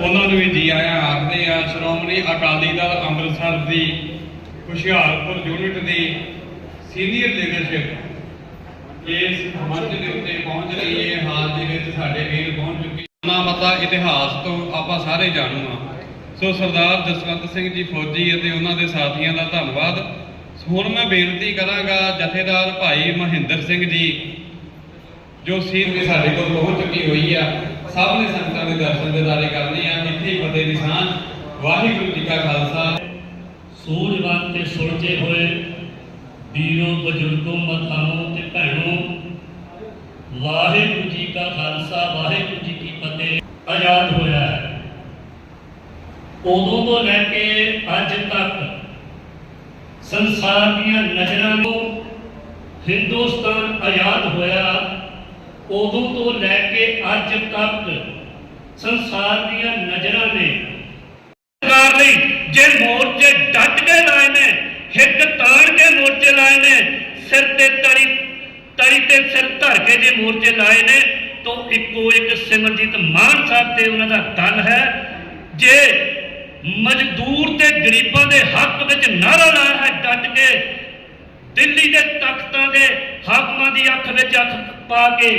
ਉਹਨਾਂ ਨੂੰ ਵੀ ਜੀ ਆਇਆਂ ਆਖਦੇ ਆ। ਸ਼੍ਰੋਮਣੀ ਅਕਾਲੀ ਦਲ ਅੰਮ੍ਰਿਤਸਰ ਦੀ ਹੁਸ਼ਿਆਰਪੁਰ ਯੂਨਿਟ ਦੀ ਸੀਨੀਅਰ ਲੀਡਰਸ਼ਿਪ ਇਸ ਮੰਚ ਦੇ ਉੱਤੇ ਪਹੁੰਚ ਰਹੀ ਹੈ। ਹਾਲ ਦੇ ਵਿੱਚ ਸਾਡੇ ਵੀਰ ਪਹੁੰਚ ਚੁੱਕੇ ਨਾ ਮਤਾ ਇਤਿਹਾਸ ਤੋਂ ਆਪਾਂ ਸਾਰੇ ਜਾਣੂ ਆ ਸੋ ਸਰਦਾਰ ਜਸਵੰਤ ਸਿੰਘ ਜੀ ਫੌਜੀ ਅਤੇ ਉਹਨਾਂ ਦੇ ਸਾਥੀਆਂ ਦਾ ਧੰਨਵਾਦ। ਹੁਣ ਮੈਂ ਬੇਨਤੀ ਕਰਾਂਗਾ ਜਥੇਦਾਰ ਭਾਈ ਮਹਿੰਦਰ ਸਿੰਘ ਜੀ, ਜੋ ਸੀਨ ਵੀ ਸਾਡੇ ਕੋਲ ਪਹੁੰਚ ਚੁੱਕੀ ਹੋਈ ਆ ਸਭ ਨੇ ਸੰਗਤਾਂ ਦੇ ਦਰਸ਼ਨ ਦਿਦਾਰੇ ਕਰਨੇ ਆ। ਇੱਥੇ ਫਤਿਹ ਨਿਸ਼ਾਨ ਵਾਹਿਗੁਰੂ ਜੀ ਕਾ ਖਾਲਸਾ। ਸੂਝਵਾਨ ਤੇ ਸੁਲਝੇ ਹੋਏ ਵੀਰੋ, ਬਜ਼ੁਰਗੋ ਮਤਾਨੋ ਤੇ ਭੈਣੋ, ਵਾਹਿਗੁਰੂ ਜੀ ਕਾ ਖਾਲਸਾ, ਵਾਹਿਗੁਰੂ ਜੀ ਕੀ ਫਤਿਹ। ਆਜ਼ਾਦ ਹੋਇਆ ਹੈ। ਉਦੋਂ ਤੋਂ ਲੈ ਕੇ ਅੱਜ ਤੱਕ ਸੰਸਾਰ ਦੀਆਂ ਨਜ਼ਰਾਂ ਤੋਂ ਹਿੰਦੁਸਤਾਨ ਆਜ਼ਾਦ ਹੋਇਆ। ਉਦੋਂ ਤੋਂ ਲੈ ਕੇ ਅੱਜ ਤੱਕ ਸੰਸਾਰ ਦੀਆਂ ਨਜ਼ਰਾਂ ਨੇ ਸਰਕਾਰ ਲਈ ਜੇ ਮੋਰਚੇ ਡਟ ਕੇ ਲਾਏ ਨੇ ਹਿੱਕ ਤਾਣ ਕੇ ਮੋਰਚੇ ਲਾਏ ਨੇ, ਸਿਰ ਤੇ ਤਰੀ ਤਰੀ ਤੇ ਸਿਰ ਧਰ ਕੇ ਜੇ ਮੋਰਚੇ ਲਾਏ ਨੇ, ਤਾਂ ਇੱਕੋ ਇੱਕ ਸਿਮਰਜੀਤ ਮਾਨ ਸਾਹਿਬ ਤੇ ਉਹਨਾਂ ਦਾ ਦਲ ਹੈ। ਜੇ ਮਜ਼ਦੂਰ ਤੇ ਗਰੀਬਾਂ ਦੇ ਹੱਕ ਵਿੱਚ ਨਾਰਾ ਲਾਇਆ ਹੈ ਡਟ ਕੇ, ਦਿੱਲੀ ਦੇ ਤਖਤਾਂ ਦੇ ਹਾਕਮਾਂ ਦੀ ਅੱਖ ਵਿੱਚ ਅੱਖ ਪਾ ਕੇ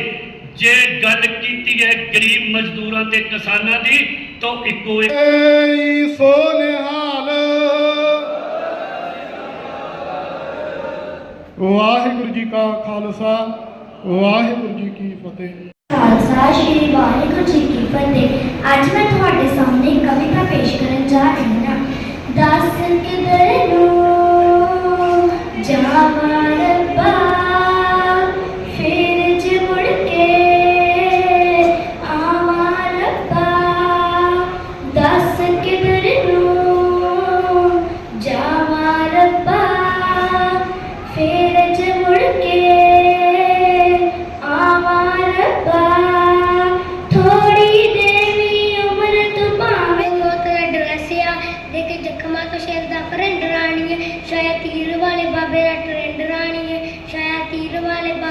ਜੇ ਗੱਲ ਕੀਤੀ ਹੈ ਗਰੀਬ ਮਜ਼ਦੂਰਾਂ ਤੇ ਕਿਸਾਨਾਂ ਦੀ ਤਾਂ ਇੱਕੋ ਇੱਕ ਏ ਸੋ ਨਿਹਾਲ ਵਾਹਿਗੁਰੂ ਜੀ ਕਾ ਖਾਲਸਾ ਵਾਹਿਗੁਰੂ ਜੀ ਕੀ ਫਤਿਹ। ਖਾਲਸਾ ਸ਼੍ਰੀ ਵਾਹਿਗੁਰੂ ਜੀ ਕੀ ਫਤਿਹ। ਅੱਜ ਮੈਂ ਤੁਹਾਡੇ ਸਾਹਮਣੇ ਕਵਿਤਾ ਪੇਸ਼ ਕਰਨ ਜਾ ਰਹੀ ਹਾਂ। ਦੱਸ ਕਿਧਰ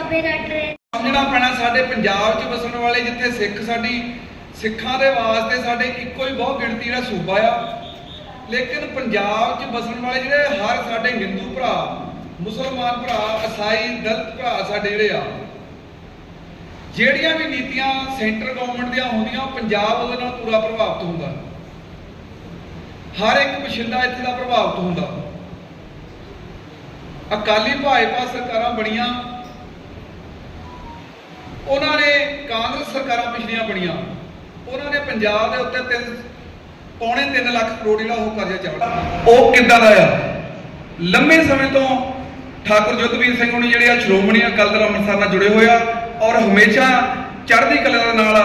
ਬਾਬੇ ਦਾ ਟ੍ਰੈਂਡ ਸਮਝਣਾ ਪੈਣਾ ਸਾਡੇ ਪੰਜਾਬ 'ਚ ਵਸਣ ਵਾਲੇ ਜਿੱਥੇ ਸਿੱਖ ਸਾਡੀ, ਸਿੱਖਾਂ ਦੇ ਵਾਸਤੇ ਸਾਡੇ ਇੱਕੋ ਹੀ ਬਹੁਤ ਗਿਣਤੀ ਜਿਹੜਾ ਸੂਬਾ ਆ। ਲੇਕਿਨ ਪੰਜਾਬ 'ਚ ਵਸਣ ਵਾਲੇ ਜਿਹੜੇ ਹਰ ਸਾਡੇ ਹਿੰਦੂ ਭਰਾ, ਮੁਸਲਮਾਨ ਭਰਾ, ਈਸਾਈ, ਦਲਤ ਭਰਾ ਸਾਡੇ ਜਿਹੜੇ ਆ, ਜਿਹੜੀਆਂ ਵੀ ਨੀਤੀਆਂ ਸੈਂਟਰ ਗਵਰਨਮੈਂਟ ਦੀਆਂ ਹੁੰਦੀਆਂ, ਪੰਜਾਬ ਉਹਦੇ ਨਾਲ ਪੂਰਾ ਪ੍ਰਭਾਵਿਤ ਹੁੰਦਾ। ਹਰ ਇੱਕ ਵਸਿੰਦਾ ਇੱਥੇ ਦਾ ਪ੍ਰਭਾਵਿਤ ਹੁੰਦਾ। ਅਕਾਲੀ ਭਾਜਪਾ ਸਰਕਾਰਾਂ ਬਣੀਆਂ ਉਹਨਾਂ ਨੇ ਕਾਂਗਰਸ ਸਰਕਾਰਾਂ ਪਿਛਲੀਆਂ ਬਣੀਆਂ। ਉਹਨਾਂ ਨੇ ਪੰਜਾਬ ਦੇ ਉੱਤੇ ਤਿੰਨ, ਪੌਣੇ 3 ਲੱਖ ਕਰੋੜ ਜਿਹੜਾ ਉਹ ਕਰਜ਼ਾ ਚਾੜਿਆ ਉਹ ਕਿੱਦਾਂ ਦਾ ਆ? ਲੰਮੇ ਸਮੇਂ ਤੋਂ ਠਾਕੁਰ ਜਗਵੀਰ ਸਿੰਘ ਹੁਣੀ ਜਿਹੜੇ ਆ, ਸ਼੍ਰੋਮਣੀ ਅਕਾਲੀ ਦਲ ਅੰਮ੍ਰਿਤਸਰ ਨਾਲ ਜੁੜੇ ਹੋਏ ਆ ਔਰ ਹਮੇਸ਼ਾ ਚੜ੍ਹਦੀ ਕਲਾ ਦੇ ਨਾਲ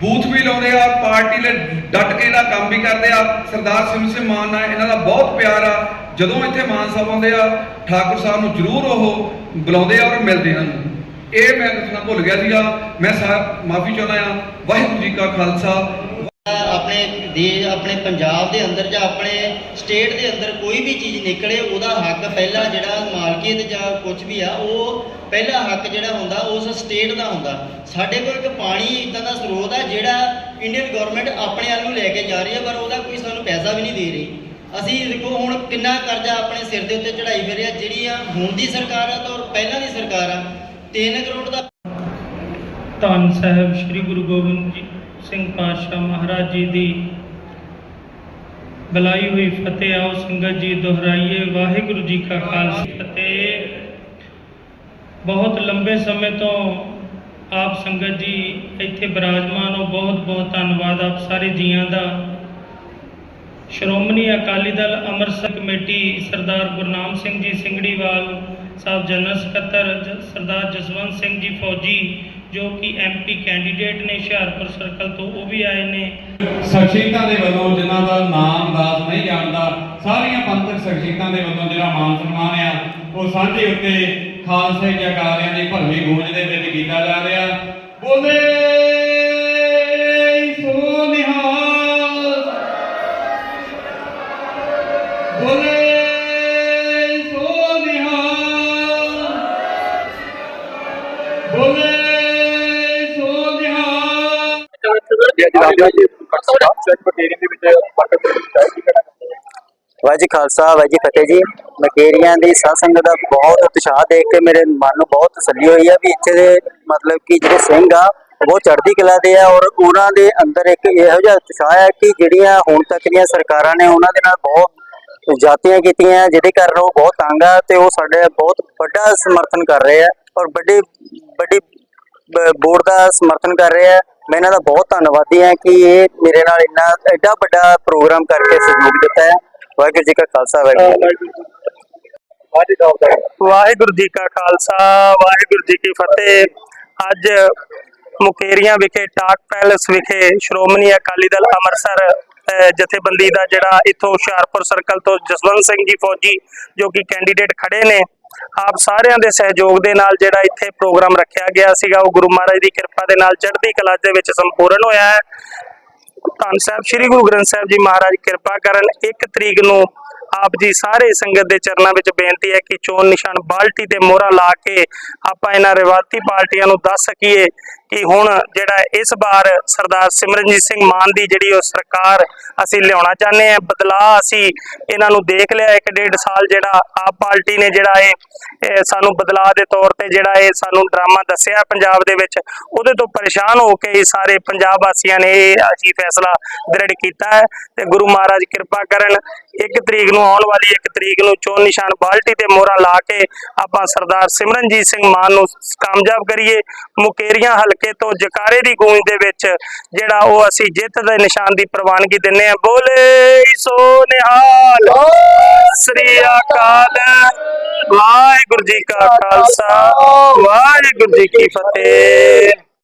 ਬੂਥ ਵੀ ਲਾਉਂਦੇ ਆ, ਪਾਰਟੀ ਲਈ ਡਟ ਕੇ ਇਹਦਾ ਕੰਮ ਵੀ ਕਰਦੇ ਆ। ਸਰਦਾਰ ਸਿਮ ਸਿੰਘ ਮਾਨ ਨਾਲ ਇਹਨਾਂ ਦਾ ਬਹੁਤ ਪਿਆਰ ਆ। ਜਦੋਂ ਇੱਥੇ ਮਾਨ ਸਾਹਿਬ ਆਉਂਦੇ ਆ, ਠਾਕੁਰ ਸਾਹਿਬ ਨੂੰ ਜ਼ਰੂਰ ਉਹ ਬੁਲਾਉਂਦੇ ਆ ਔਰ ਮਿਲਦੇ ਇਹਨਾਂ ਨੂੰ। ਇਹ ਮੈਂ ਦੱਸਣਾ ਭੁੱਲ ਗਿਆ ਸੀਗਾ। ਮੈਂ ਸਾਹਿਬ ਮਾਫੀ ਚਾਹੁੰਦਾ ਆ ਵਾਹਿਗੁਰੂ ਜੀ ਕਾ ਖਾਲਸਾ। ਆਪਣੇ ਦੇਸ਼ ਆਪਣੇ ਪੰਜਾਬ ਦੇ ਅੰਦਰ ਜਾਂ ਆਪਣੇ ਸਟੇਟ ਦੇ ਅੰਦਰ ਕੋਈ ਵੀ ਚੀਜ਼ ਨਿਕਲੇ, ਉਹਦਾ ਹੱਕ ਪਹਿਲਾ ਜਿਹੜਾ ਮਾਲਕੀਅਤ ਜਾਂ ਕੁਝ ਵੀ ਆ, ਉਹ ਪਹਿਲਾ ਹੱਕ ਜਿਹੜਾ ਹੁੰਦਾ, ਉਸ ਸਟੇਟ ਦਾ ਹੁੰਦਾ। ਸਾਡੇ ਕੋਲ ਇੱਕ ਪਾਣੀ ਇਦਾਂ ਦਾ ਸਰੋਤ ਆ, ਜਿਹੜਾ ਇੰਡੀਅਨ ਗਵਰਨਮੈਂਟ ਆਪਣੇ ਵੱਲ ਨੂੰ ਲੈ ਕੇ ਜਾ ਰਹੀ ਹੈ ਪਰ ਉਹਦਾ ਕੋਈ ਸਾਨੂੰ ਪੈਸਾ ਵੀ ਨਹੀਂ ਦੇ ਰਹੀ। ਅਸੀਂ ਦੇਖੋ ਹੁਣ ਕਿੰਨਾ ਕਰਜ਼ਾ ਆਪਣੇ ਸਿਰ ਦੇ ਉੱਤੇ ਚੜਾਈ ਫਿਰ ਰਿਹਾ ਜਿਹੜੀ ਆ ਹੁਣ ਦੀ ਸਰਕਾਰ ਆ ਤਾਂ ਪਹਿਲਾਂ ਦੀ ਸਰਕਾਰ ਆ। 3 ਕਰੋੜ ਦਾ ਧੰਨ ਸਾਹਿਬ ਸ੍ਰੀ ਗੁਰੂ ਗੋਬਿੰਦ ਜੀ ਸਿੰਘ ਪਾਤਸ਼ਾਹ ਮਹਾਰਾਜ ਜੀ ਦੀ ਬੁਲਾਈ ਹੋਈ ਫਤਿਹ ਆਓ ਸੰਗਤ ਜੀ, ਦੁਹਰਾਈਏ ਵਾਹਿਗੁਰੂ ਜੀ ਕਾ ਖਾਲਸਾ। ਫਤਿਹ। ਬਹੁਤ ਲੰਬੇ ਸਮੇਂ ਤੋਂ ਆਪ ਸੰਗਤ ਜੀ ਇੱਥੇ ਬਿਰਾਜਮਾਨ ਹੋ, ਬਹੁਤ ਬਹੁਤ ਧੰਨਵਾਦ ਆਪ ਸਾਰੇ ਜੀਆਂ ਦਾ। ਸ਼੍ਰੋਮਣੀ ਅਕਾਲੀ ਦਲ ਅੰਮ੍ਰਿਤਸਰ ਕਮੇਟੀ ਸਰਦਾਰ ਗੁਰਨਾਮ ਸਿੰਘ ਜੀ ਸਿੰਘੜੀਵਾਲ ਸਾਹਿਬ ਜਨਰਲ ਸਕੱਤਰ ਸਰਦਾਰ ਜਸਵੰਤ ਸਿੰਘ ਜੀ ਫੌਜੀ, ਜੋ ਕਿ ਐਮਪੀ ਕੈਂਡੀਡੇਟ ਨੇ ਹੁਸ਼ਿਆਰਪੁਰ ਸਰਕਲ ਤੋਂ, ਉਹ ਵੀ ਆਏ ਨੇ। ਸ਼ਖਸੀਅਤਾਂ ਦੇ ਵੱਲੋਂ ਜਿਨ੍ਹਾਂ ਦਾ ਨਾਮ ਦਾਸ ਨਹੀਂ ਜਾਣਦਾ, ਸਾਰੀਆਂ ਪੰਥਕ ਸ਼ਖਸੀਅਤਾਂ ਦੇ ਵੱਲੋਂ ਜਿਹੜਾ ਮਾਨ ਸਨਮਾਨ ਆ, ਉਹ ਸਾਂਝੇ ਉੱਤੇ ਖਾਲਸੇ ਜਕਾਰਿਆਂ ਦੀ ਭਰਵੀਂ ਗੂੰਜ ਦੇ ਵਿੱਚ ਕੀਤਾ ਜਾ ਰਿਹਾ। ਬੋਲੇ ਸੋ ਨਿਹਾਲ। ਬੋਲੇ ਵਾਹਿਗੁਰੂ ਜੀ ਖਾਲਸਾ ਵਾਹਿਗੁਰੂ ਫਤਿਹ ਜੀ। ਮਕੇਰੀਆਂ ਦੀ ਸਾਧ ਸੰਗਤ ਦਾ ਬਹੁਤ ਉਤਸ਼ਾਹ ਦੇਖ ਕੇ ਮੇਰੇ ਮਨ ਨੂੰ ਬਹੁਤ ਤਸੱਲੀ ਹੋਈ ਆ ਵੀ ਇੱਥੇ ਦੇ ਮਤਲਬ ਕਿ ਜਿਹੜੇ ਸਿੰਘ ਆ ਉਹ ਚੜ੍ਹਦੀ ਕਲਾ ਦੇ ਆ ਔਰ ਉਹਨਾਂ ਦੇ ਅੰਦਰ ਇੱਕ ਇਹੋ ਜਿਹਾ ਉਤਸ਼ਾਹ ਹੈ ਕਿ ਜਿਹੜੀਆਂ ਹੁਣ ਤੱਕ ਦੀਆਂ ਸਰਕਾਰਾਂ ਨੇ ਉਹਨਾਂ ਦੇ ਨਾਲ ਬਹੁਤ ਜਾਤੀਆਂ ਕੀਤੀਆਂ ਜਿਹਦੇ ਕਾਰਨ ਉਹ ਬਹੁਤ ਤੰਗ ਆ ਤੇ ਉਹ ਸਾਡੇ ਬਹੁਤ ਵੱਡਾ ਸਮਰਥਨ ਕਰ ਰਹੇ ਆ ਔਰ ਵੱਡੀ ਵੱਡੀ ਬੋਰਡ ਦਾ ਸਮਰਥਨ ਕਰ ਰਿਹਾ ਮੈਂ ਇਹਨਾਂ ਦਾ ਬਹੁਤ ਧੰਨਵਾਦੀ ਹਾਂ ਕਿ ਇਹ ਮੇਰੇ ਨਾਲ ਇੰਨਾ ਐਡਾ ਵੱਡਾ ਪ੍ਰੋਗਰਾਮ ਕਰਕੇ ਸਹਿਯੋਗ ਦਿੱਤਾ ਹੈ। ਵਾਹਿਗੁਰੂ ਜੀ ਕਾ ਖਾਲਸਾ, ਵਾਹਿਗੁਰੂ ਕੀ ਫਤਿਹ। ਵਾਹਿਗੁਰੂ ਜੀ ਕਾ ਖਾਲਸਾ, ਵਾਹਿਗੁਰੂ ਜੀ ਕੀ ਫਤਿਹ। ਅੱਜ ਮੁਕੇਰੀਆਂ ਵਿਖੇ, ਟਾਕ ਪੈਲਸ ਵਿਖੇ ਸ਼੍ਰੋਮਣੀ ਅਕਾਲੀ ਦਲ ਅੰਮ੍ਰਿਤਸਰ ਜਥੇਬੰਦੀ ਦਾ ਜਿਹੜਾ ਇਥੋਂ ਹੁਸ਼ਿਆਰਪੁਰ ਸਰਕਲ ਤੋਂ ਜਸਵੰਤ ਸਿੰਘ ਜੀ ਫੌਜੀ ਜੋ ਕਿ ਕੈਂਡੀਡੇਟ ਖੜੇ ਨੇ ਆਪ ਸਾਰਿਆਂ ਦੇ ਸਹਿਯੋਗ ਦੇ ਨਾਲ ਜਿਹੜਾ ਇੱਥੇ ਪ੍ਰੋਗਰਾਮ ਰੱਖਿਆ ਗਿਆ ਸੀਗਾ, ਉਹ ਗੁਰੂ ਮਹਾਰਾਜ ਦੀ ਕਿਰਪਾ ਦੇ ਨਾਲ ਚੜ੍ਹਦੀ ਕਲਾ ਦੇ ਵਿੱਚ ਸੰਪੂਰਨ ਹੋਇਆ ਹੈ। ਧੰਨ ਸਾਹਿਬ, ਸ੍ਰੀ ਗੁਰੂ ਗ੍ਰੰਥ ਸਾਹਿਬ ਜੀ ਮਹਾਰਾਜ ਕਿਰਪਾ ਕਰਨ 1 ਤਰੀਕ ਨੂੰ ਆਪ ਜੀ ਸਾਰੇ ਸੰਗਤ ਦੇ ਚਰਨਾਂ ਵਿੱਚ ਬੇਨਤੀ ਹੈ ਕਿ ਚੋਣ ਨਿਸ਼ਾਨ ਬਾਲਟੀ ਤੇ ਮੋਹਰਾ ਲਾ ਕੇ ਆਪਾਂ ਇਹਨਾਂ ਰਿਵਾਇਤੀ ਪਾਰਟੀਆਂ ਨੂੰ ਦੱਸ ਸਕੀਏ ਕਿ ਹੁਣ ਜਿਹੜਾ ਇਸ ਵਾਰ ਸਰਦਾਰ ਸਿਮਰਨਜੀਤ ਸਿੰਘ ਮਾਨ ਦੀ ਜਿਹੜੀ ਉਹ ਸਰਕਾਰ ਅਸੀਂ ਲਿਆਉਣਾ ਚਾਹੁੰਦੇ ਹਾਂ, ਬਦਲਾਅ ਅਸੀਂ ਇਹਨਾਂ ਨੂੰ ਦੇਖ ਲਿਆ, ਇੱਕ ਡੇਢ ਸਾਲ ਜਿਹੜਾ ਆਪ ਪਾਰਟੀ ਨੇ ਜਿਹੜਾ ਇਹ ਸਾਨੂੰ ਬਦਲਾਅ ਦੇ ਤੌਰ ਤੇ ਜਿਹੜਾ ਇਹ ਸਾਨੂੰ ਡਰਾਮਾ ਦੱਸਿਆ ਪੰਜਾਬ ਦੇ ਵਿੱਚ, ਉਹਦੇ ਤੋਂ ਪਰੇਸ਼ਾਨ ਹੋ ਕੇ ਸਾਰੇ ਪੰਜਾਬ ਵਾਸੀਆਂ ਨੇ ਇਹ ਅਸੀਂ ਫੈਸਲਾ ਦ੍ਰਿੜ ਕੀਤਾ ਹੈ ਤੇ ਗੁਰੂ ਮਹਾਰਾਜ ਕਿਰਪਾ ਕਰਨ ਇੱਕ ਤਰੀਕ ਨੂੰ ਆਉਣ ਵਾਲੀ, ਇੱਕ ਤਰੀਕ ਨੂੰ ਚੋਣ ਨਿਸ਼ਾਨ ਬਾਲਟੀ ਤੇ ਮੋਹਰਾ ਲਾ ਕੇ ਆਪਾਂ ਸਰਦਾਰ ਸਿਮਰਨਜੀਤ ਸਿੰਘ ਮਾਨ ਨੂੰ ਕਾਮਯਾਬ ਕਰੀਏ। ਮੁਕੇਰੀਆਂ ਹਲਕੇ ਤੋਂ ਜਕਾਰੇ ਦੀ ਗੂੰਜ ਦੇ ਵਿੱਚ ਜਿਹੜਾ ਉਹ ਅਸੀਂ ਜਿੱਤ ਦੇ ਨਿਸ਼ਾਨ ਦੀ ਪ੍ਰਵਾਨਗੀ ਦਿੰਨੇ ਆ ਬੋਲੇ ਸੋ ਨਿਹਾਲ। ਸ੍ਰੀ ਅਕਾਲ। ਵਾਹਿਗੁਰੂ ਜੀ ਕਾ ਖਾਲਸਾ। ਵਾਹਿਗੁਰੂ ਜੀ ਕੀ ਫਤਿਹ।